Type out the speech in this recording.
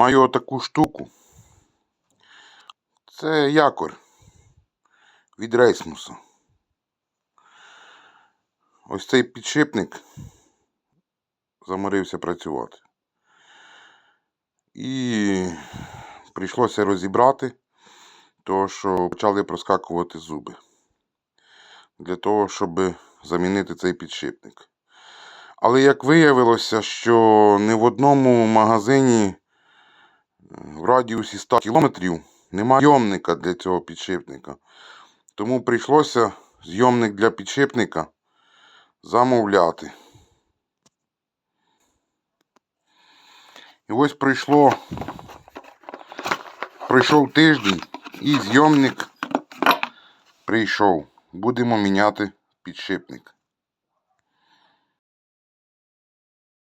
Маю отаку штуку. Це якорь від рейсмуса. Ось цей підшипник заморився працювати. І прийшлося розібрати, тому що почали проскакувати зуби. Для того, щоб замінити цей підшипник. Але як виявилося, що не в одному магазині в радіусі 100 кілометрів немає зйомника для цього підшипника. Тому прийшлося зйомник для підшипника замовляти. І ось прийшло, пройшов тиждень і зйомник прийшов. Будемо міняти підшипник.